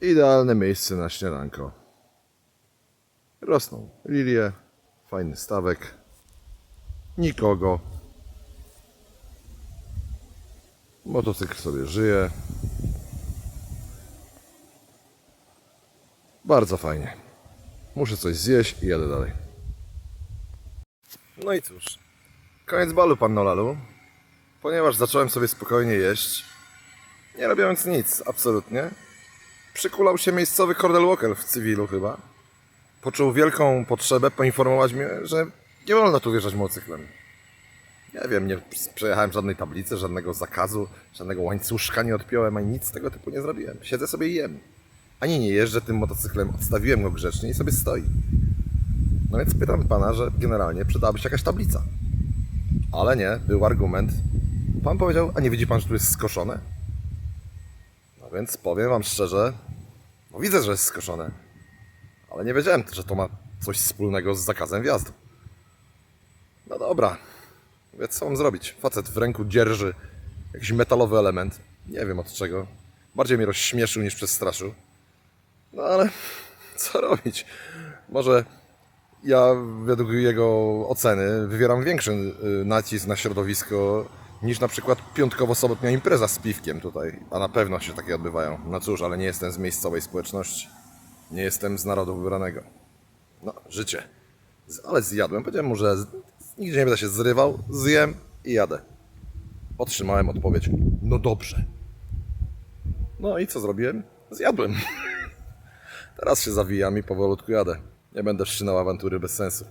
Idealne miejsce na śniadanko. Rosną lilie, fajny stawek, nikogo. Motocykl sobie żyje. Bardzo fajnie. Muszę coś zjeść i jadę dalej. No i cóż, koniec balu, panno Lalu. Ponieważ zacząłem sobie spokojnie jeść, nie robiąc nic, absolutnie, przykulał się miejscowy Cordell Walker w cywilu chyba. Poczuł wielką potrzebę poinformować mnie, że nie wolno tu wjeżdżać motocyklem. Nie wiem, nie przejechałem żadnej tablicy, żadnego zakazu, żadnego łańcuszka nie odpiąłem, ani nic tego typu nie zrobiłem. Siedzę sobie i jem. Ani nie jeżdżę tym motocyklem, odstawiłem go grzecznie i sobie stoi. No więc pytam pana, że generalnie przydałaby się jakaś tablica. Ale nie, był argument. Pan powiedział, a nie widzi pan, że tu jest skoszone? Więc powiem wam szczerze, no widzę, że jest skoszone. Ale nie wiedziałem, że to ma coś wspólnego z zakazem wjazdu. No dobra, więc co mam zrobić? Facet w ręku dzierży jakiś metalowy element. Nie wiem od czego. Bardziej mnie rozśmieszył niż przestraszył. No ale co robić? Może ja według jego oceny wywieram większy y, nacisk na środowisko niż na przykład piątkowo-sobotnia impreza z piwkiem tutaj. A na pewno się takie odbywają. No cóż, ale nie jestem z miejscowej społeczności. Nie jestem z narodu wybranego. No, życie. Ale zjadłem. Powiedziałem mu, że z- nigdzie nie będę się zrywał, zjem i jadę. Otrzymałem odpowiedź. No dobrze. No i co zrobiłem? Zjadłem. Teraz się zawijam i powolutku jadę. Nie będę wszczynał awantury bez sensu.